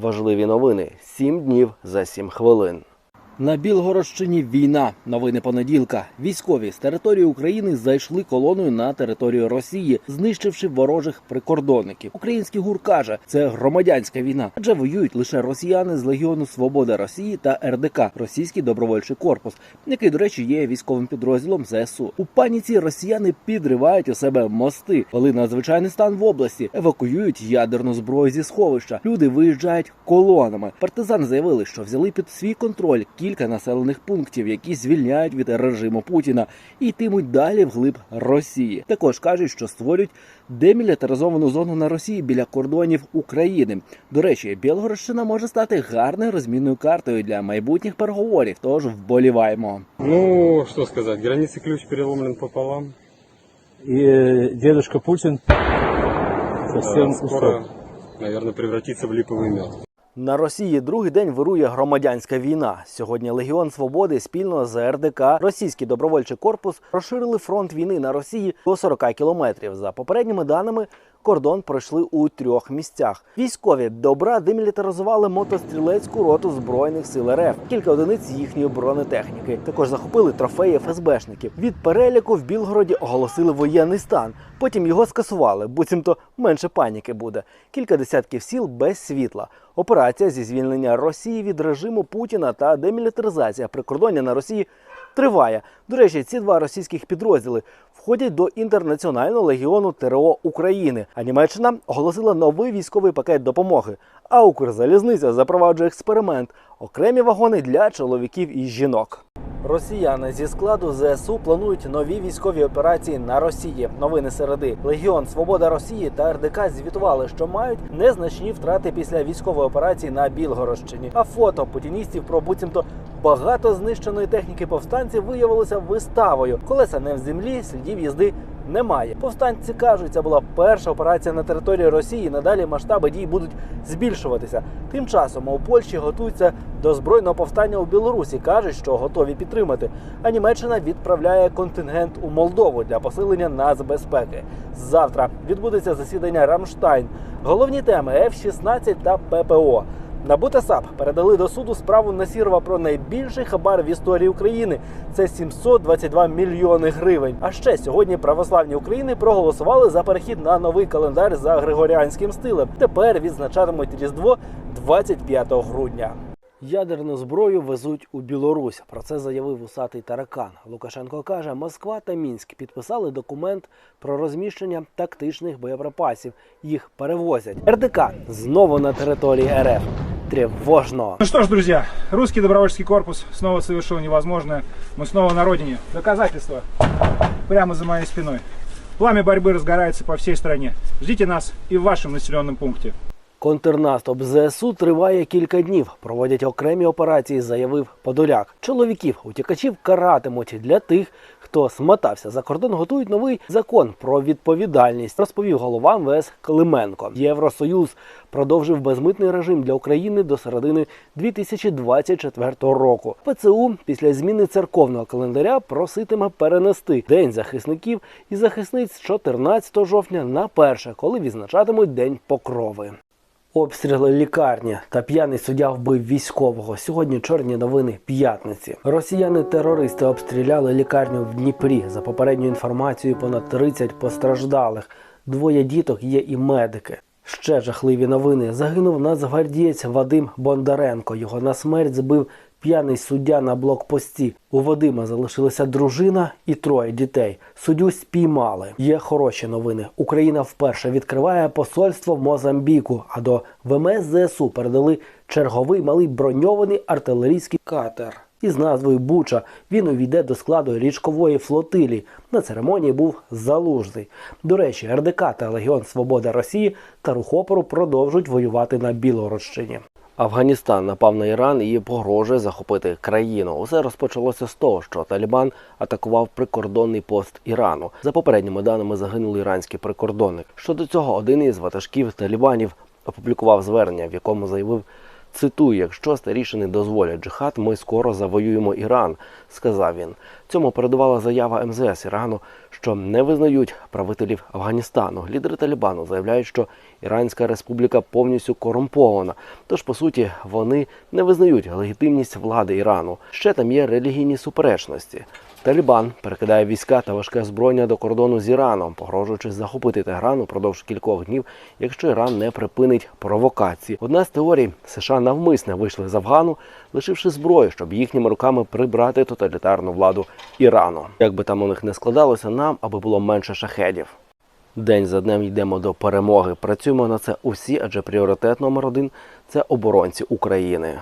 Важливі новини. Сім днів за сім хвилин. На Білгородщині війна. Новини понеділка. Військові з території України зайшли колоною на територію Росії, знищивши ворожих прикордонників. Український гур каже, це громадянська війна, адже воюють лише росіяни з Легіону Свобода Росії та РДК Російський добровольчий корпус, який, до речі, є військовим підрозділом ЗСУ. У паніці росіяни підривають у себе мости, коли надзвичайний стан в області евакуюють ядерну зброю зі сховища. Люди виїжджають колонами. Партизани заявили, що взяли під свій контроль кілька населених пунктів, які звільняють від режиму Путіна і йтимуть далі вглиб Росії. Також кажуть, що створюють демілітаризовану зону на Росії біля кордонів України. До речі, Білгородщина може стати гарною розмінною картою для майбутніх переговорів. Тож вболіваємо. Ну, что сказать, границы ключ переломлен пополам. И э, дедушка Путин совсем Да, скоро, ушел. наверное, превратится в липовый мед. На Росії другий день вирує громадянська війна. Сьогодні Легіон Свободи спільно з РДК Російський добровольчий корпус розширили фронт війни на Росії до 40 кілометрів. За попередніми даними, кордон пройшли у трьох місцях. Військові добра демілітаризували мотострілецьку роту збройних сил РФ, кілька одиниць їхньої бронетехніки. Також захопили трофеї ФСБшників. Від переліку в Білгороді оголосили воєнний стан. Потім його скасували, буцімто менше паніки буде. Кілька десятків сіл без світла. Операція зі звільнення Росії від режиму Путіна та демілітаризація прикордоння на Росії триває. До речі, ці два російських підрозділи входять до інтернаціонального легіону ТРО України. А Німеччина оголосила новий військовий пакет допомоги. А Укрзалізниця запроваджує експеримент окремі вагони для чоловіків і жінок. Росіяни зі складу ЗСУ планують нові військові операції на Росії. Новини середи Легіон Свобода Росії та РДК звітували, що мають незначні втрати після військової операції на Білгородщині. А фото путіністів про буцімто багато знищеної техніки повстанців виявилося виставою. Колеса не в землі, слідів їзди немає. Повстанці кажуть, це була перша операція на території Росії. Надалі масштаби дій будуть збільшуватися. Тим часом у Польщі готуються до збройного повстання у Білорусі. кажуть, що готові підтримати. А Німеччина відправляє контингент у Молдову для посилення нацбезпеки. Завтра відбудеться засідання Рамштайн. Головні теми F-16 та ППО. НАБУ та передали до суду справу Насірова про найбільший хабар в історії України. Це 722 мільйони гривень. А ще сьогодні православні України проголосували за перехід на новий календар за григоріанським стилем. Тепер відзначатимуть Різдво 25 грудня. Ядерну зброю везуть у Білорусь. Про це заявив усатий таракан. Лукашенко каже, Москва та Мінськ підписали документ про розміщення тактичних боєприпасів. Їх перевозять. РДК знову на території РФ. Тривожно. Ну что ж, друзья, русский добровольческий корпус снова совершил невозможное. Мы снова на родине. Доказательства прямо за моей спиной. Пламя борьбы разгорается по всей стране. Ждите нас и в вашем населенном пункте. Контрнаступ ЗСУ триває кілька днів. Проводять окремі операції, заявив Подоляк. Чоловіків утікачів каратимуть для тих, хто смотався за кордон. Готують новий закон про відповідальність. Розповів голова МВС Клименко. Євросоюз продовжив безмитний режим для України до середини 2024 року. ПЦУ після зміни церковного календаря проситиме перенести день захисників і захисниць з 14 жовтня на перше, коли відзначатимуть День Покрови. Обстріли лікарні та п'яний суддя вбив військового. Сьогодні чорні новини п'ятниці. Росіяни-терористи обстріляли лікарню в Дніпрі. За попередньою інформацією, понад 30 постраждалих. Двоє діток є і медики. Ще жахливі новини. Загинув нацгвардієць Вадим Бондаренко. Його на смерть збив п'яний суддя на блокпості. У Вадима залишилася дружина і троє дітей. Суддю спіймали. Є хороші новини. Україна вперше відкриває посольство в Мозамбіку. А до ВМС ЗСУ передали черговий малий броньований артилерійський катер. Із назвою Буча він увійде до складу річкової флотилії. На церемонії був залужний. До речі, РДК та Легіон Свобода Росії та Рухопору продовжують воювати на Білородщині. Афганістан напав на Іран і погрожує захопити країну. Усе розпочалося з того, що Талібан атакував прикордонний пост Ірану. За попередніми даними загинули іранський прикордонник. Щодо цього, один із ватажків Талібанів опублікував звернення, в якому заявив. Цитую, якщо старішини дозволять джихад, ми скоро завоюємо Іран, сказав він. Цьому передувала заява МЗС Ірану, що не визнають правителів Афганістану. Лідери Талібану заявляють, що Іранська республіка повністю корумпована. Тож, по суті, вони не визнають легітимність влади Ірану. Ще там є релігійні суперечності. Талібан перекидає війська та важке зброєння до кордону з Іраном, погрожуючи захопити Тегран упродовж кількох днів, якщо Іран не припинить провокації. Одна з теорій США навмисне вийшли з Афгану, лишивши зброю, щоб їхніми руками прибрати тоталітарну владу Ірану. Як би там у них не складалося, нам аби було менше шахедів. День за днем йдемо до перемоги. Працюємо на це усі, адже пріоритет номер один це оборонці України.